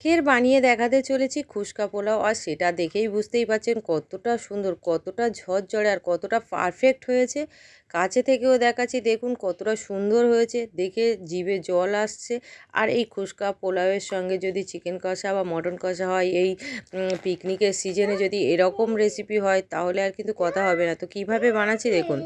ফের বানিয়ে দেখাতে চলেছি খুশকা পোলাও, আর সেটা দেখেই বুঝতেই পারছেন কতটা সুন্দর, কতটা ঝরঝরে আর কতটা পারফেক্ট হয়েছে। কাছে থেকেও দেখাচ্ছি, দেখুন কতটা সুন্দর হয়েছে, দেখে জিভে জল আসছে। আর এই খুশকা পোলাওয়ের সঙ্গে যদি চিকেন কষা বা মটন কষা হয়, এই পিকনিকের সিজনে যদি এরকম রেসিপি হয়, তাহলে আর কিন্তু কথা হবে না। তো কীভাবে বানাচ্ছি দেখুন।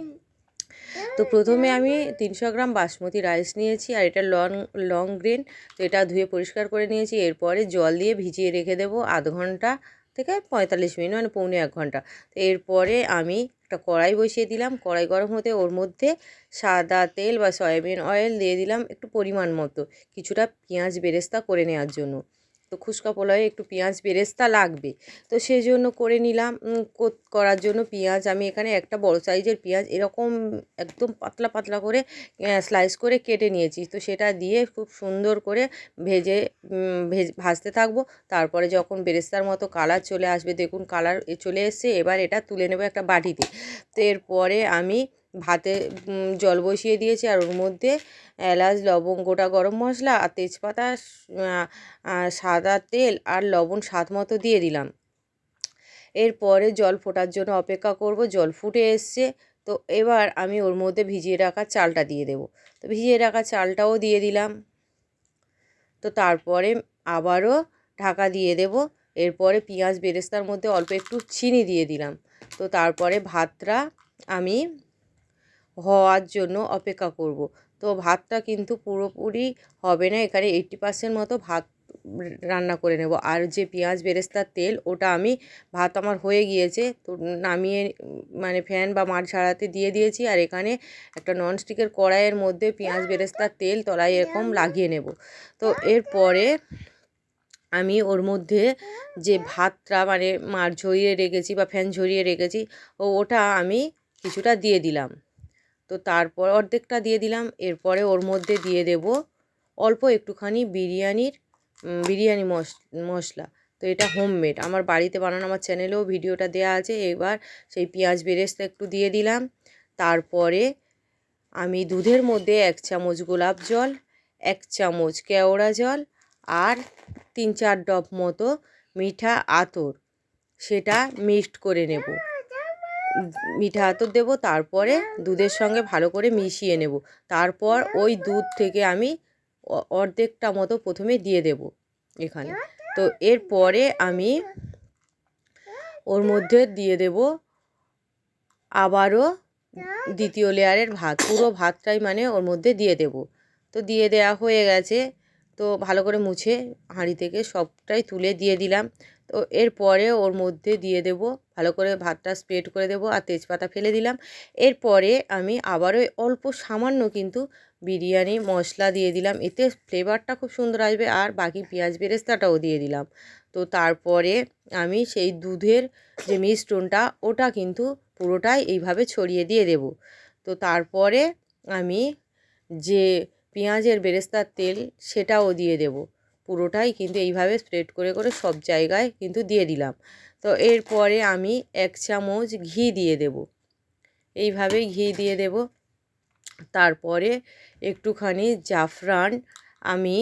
তো প্রথমে আমি তিনশো গ্রাম বাসমতি রাইস নিয়েছি আর এটা লং লং গ্রেন, তো এটা ধুয়ে পরিষ্কার করে নিয়েছি। এরপরে জল দিয়ে ভিজিয়ে রেখে দেবো আধ ঘণ্টা থেকে পঁয়তাল্লিশ মিনিট মানে পৌনে এক ঘণ্টা। তো এরপরে আমি একটা কড়াই বসিয়ে দিলাম। কড়াই গরম হতে ওর মধ্যে সাদা তেল বা সয়াবিন অয়েল দিয়ে দিলাম একটু পরিমাণ মতো, কিছুটা পেঁয়াজ বেরেস্তা করে নেওয়ার জন্য। তো খুশকা পোলাওয়ে একটু পেঁয়াজ বেরেস্তা লাগবে। তো সেই জন্য করে নিলাম। করার জন্য পেঁয়াজ। আমি এখানে একটা বড় সাইজের পেঁয়াজ এরকম একদম পাতলা পাতলা করে স্লাইস করে কেটে নিয়েছি। তো সেটা দিয়ে খুব সুন্দর করে ভেজে ভেজ, ভাজতে থাকব। তারপরে যখন বেরেস্তার মতো কালার চলে আসবে, দেখুন কালার চলে এসছে। এবার এটা তুলে নেব একটা বাটিতে। তো এরপরে আমি ভাতে জল বসিয়ে দিয়েছি আর ওর মধ্যে এলাচ, লবঙ্গ, গোটা গরম মশলা আর তেজপাতা সাদা তেল আর লবণ স্বাদ মতো দিয়ে দিলাম। এরপরে জল ফোটার জন্য অপেক্ষা করব, জল ফুটে এসছে। তো এবার আমি ওর মধ্যে ভিজিয়ে রাখা চালটা দিয়ে দেব। তো ভিজিয়ে রাখা চালটাও দিয়ে দিলাম। তো তারপরে আবারও ঢাকা দিয়ে দেব। এরপরে পেঁয়াজ বেরেস্তার মধ্যে অল্প একটু চিনি দিয়ে দিলাম। তো তারপরে ভাতটা আমি হওয়ার জন্য অপেক্ষা করব। তো ভাতটা কিন্তু পুরোপুরি হবে না, এখানে এইট্টি পার্সেন্ট মতো ভাত রান্না করে নেব। আর যে পেঁয়াজ বেরেস্তার তেল, ওটা আমি, ভাত আমার হয়ে গিয়েছে, তো নামিয়ে মানে ফ্যান বা মাঠ ঝাড়াতে দিয়ে দিয়েছি। আর এখানে একটা ননস্টিকের কড়াইয়ের মধ্যে পেঁয়াজ বেরেস্তার তেল, তলায় এরকম লাগিয়ে নেব। তো এরপরে আমি ওর মধ্যে যে ভাতটা মানে মার ঝরিয়ে রেখেছি বা ফ্যান ঝরিয়ে রেখেছি, ও ওটা আমি কিছুটা দিয়ে দিলাম। তো তারপর অর্ধেকটা দিয়ে দিলাম, এরপরে ওর মধ্যে দিয়ে দেব অল্প একটুখানি বিরিয়ানির বিরিয়ানি মশলা। তো এটা হোমমেড আমার বাড়িতে বানানো আমার চ্যানেলেও ভিডিওটা দেওয়া আছে, এবার সেই পেঁয়াজ বেরেস্তা একটু দিয়ে দিলাম। তারপরে আমি দুধের মধ্যে এক চামচ গোলাপ জল, এক চামচ কেওড়া জল আর তিন চার ডব মতো মিঠা আতর। সেটা মিক্সড করে নেব। মিঠা আতর দেবো, তারপরে দুধের সঙ্গে ভালো করে মিশিয়ে নেব। তারপর ওই দুধ থেকে আমি অর্ধেকটা মতো প্রথমে দিয়ে দেব এখানে। তো এরপরে আমি ওর মধ্যে দিয়ে দেব আবারও দ্বিতীয় লেয়ারের ভাত। পুরো ভাতটাই মানে ওর মধ্যে দিয়ে দেব। তো দিয়ে দেয়া হয়ে গেছে। তো ভালো করে মুছে হাঁড়ি থেকে সবটাই তুলে দিয়ে দিলাম। তো এরপরে ওর মধ্যে দিয়ে দেব, ভালো করে ভাতটা স্প্রেড করে দেব আর তেজপাতা ফেলে দিলাম। এরপরে আমি আবারও অল্প সামান্য কিন্তু বিরিয়ানি, মশলা দিয়ে দিলাম। এতে ফ্লেভারটা খুব সুন্দর আসবে আর বাকি পেঁয়াজ বেরেস্তাটাও দিয়ে দিলাম। তো তারপরে আমি সেই দুধের যে মিশ্রণটা, ওটা কিন্তু পুরোটাই এইভাবে ছড়িয়ে দিয়ে দেব। তো তারপরে আমি যে পেঁয়াজের বেরেস্তার তেল, সেটাও দিয়ে দেব। পুরোটাই কিন্তু এইভাবে স্প্রেড করে করে সব জায়গায় কিন্তু দিয়ে দিলাম। তো এরপরে আমি এক চামচ ঘি দিয়ে দেব। এইভাবে ঘি দিয়ে দেব। তারপরে একটুখানি জাফরান আমি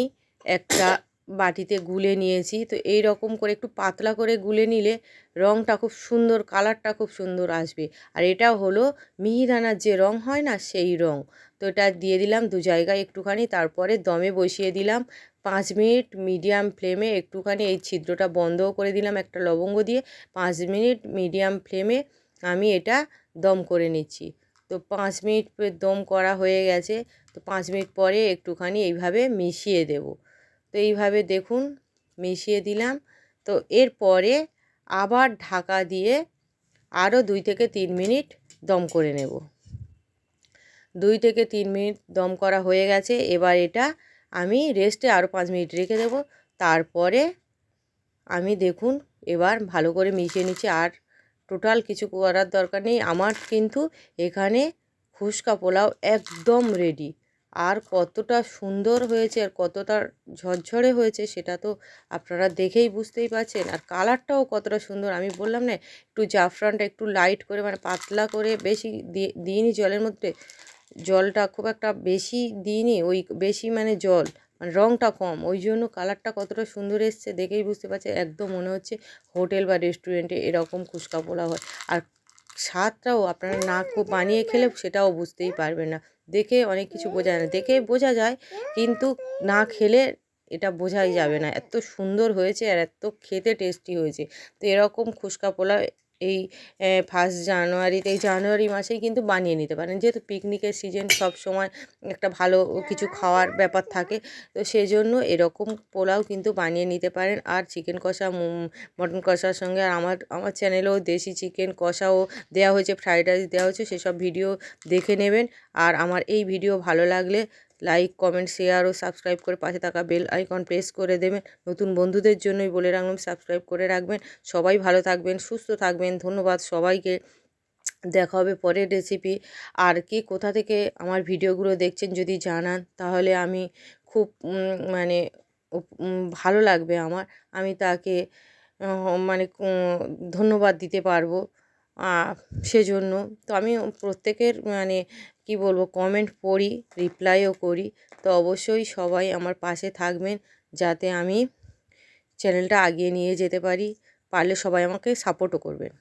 একটা বাটিতে গুলে নিয়েছি। তো এই রকম করে একটু পাতলা করে গুলে নিলে রঙটা খুব সুন্দর, কালারটা খুব সুন্দর আসবে। আর এটা হলো মিহিদানার যে রং হয় না, সেই রং। তো এটা দিয়ে দিলাম দু জায়গায় একটুখানি। তারপরে দমে বসিয়ে দিলাম। পাঁচ মিনিট মিডিয়াম ফ্লেমে একটুখানি এই ছিদ্রটা বন্ধও করে দিলাম একটা লবঙ্গ দিয়ে। পাঁচ মিনিট মিডিয়াম ফ্লেমে আমি এটা দম করে নিচ্ছি। তো পাঁচ মিনিট দম করা হয়ে গেছে। তো পাঁচ মিনিট পরে একটুখানি এইভাবে মিশিয়ে দেব। তো এইভাবে দেখুন, মিশিয়ে দিলাম। তো এরপরে আবার ঢাকা দিয়ে আরও দুই থেকে তিন মিনিট দম করে নেব। দুই থেকে তিন মিনিট দম করা হয়ে গেছে। এবার এটা আমি রেস্টে আরও পাঁচ মিনিট রেখে দেবো। তারপরে আমি দেখুন, এবার ভালো করে মিশিয়ে নিচ্ছি। আর টোটাল কিছু করার দরকার নেই। আমার কিন্তু এখানে ফুচকা পোলাও একদম রেডি আর কতটা সুন্দর হয়েছে আর কতটা ঝরঝরে হয়েছে সেটা তো আপনারা দেখেই বুঝতেই পারছেন। আর কালারটাও কতটা সুন্দর। আমি বললাম না, একটু জাফরানটা একটু লাইট করে মানে পাতলা করে বেশি দিয়ে দিইনি জলের মধ্যে। জলটা খুব একটা বেশি দিইনি, ওই বেশি মানে জল মানে রঙটা কম। ওই জন্য কালারটা কতটা সুন্দর এসছে দেখেই বুঝতে পারছে, একদম মনে হচ্ছে হোটেল বা রেস্টুরেন্টে এরকম ফুচকা পোলাও হয়। আর স্বাদটাও আপনারা না খুব বানিয়ে খেলে সেটাও বুঝতেই পারবেন না। দেখে অনেক কিছু বোঝা যায় না। দেখে বোঝা যায়, কিন্তু না খেলে এটা বোঝাই যাবে না। এত সুন্দর হয়েছে আর এত খেতে টেস্টি হয়েছে। তো এরকম ফুচকা পোলাও এই ফার্স্ট জানুয়ারিতে এই জানুয়ারি মাসেই কিন্তু বানিয়ে নিতে পারেন। যেহেতু পিকনিকের সিজন সব সময় একটা ভালো কিছু খাওয়ার ব্যাপার থাকে, তো সেই জন্য এরকম পোলাও কিন্তু বানিয়ে নিতে পারেন। আর চিকেন কষা মটন কষার সঙ্গে আর আমার আমার চ্যানেলেও দেশি চিকেন কষাও দেওয়া হয়েছে ফ্রাইড রাইস দেওয়া হয়েছে, সেসব ভিডিও দেখে নেবেন। আর আমার এই ভিডিও ভালো লাগলে লাইক কমেন্ট শেয়ার ও সাবস্ক্রাইব করে পাশে থাকা বেল আইকন প্রেস করে দেবেন। নতুন বন্ধুদের জন্যই বলে রাখলাম সাবস্ক্রাইব করে রাখবেন। সবাই ভালো থাকবেন, সুস্থ থাকবেন। ধন্যবাদ সবাইকে। দেখা হবে পরের রেসিপি আর কে কোথা থেকে আমার ভিডিওগুলো দেখছেন যদি জানান, তাহলে আমি খুব মানে ভালো লাগবে আমার। আমি তাকে মানে ধন্যবাদ দিতে পারব। সেজন্য তো আমি প্রত্যেকের মানে কি বলব কমেন্ট পড়ি রিপ্লাইও করি। তো অবশ্যই সবাই আমার পাশে থাকবেন যাতে আমি চ্যানেলটা আগিয়ে নিয়ে যেতে পারি, পারলে সবাই আমাকে সাপোর্টও করবেন।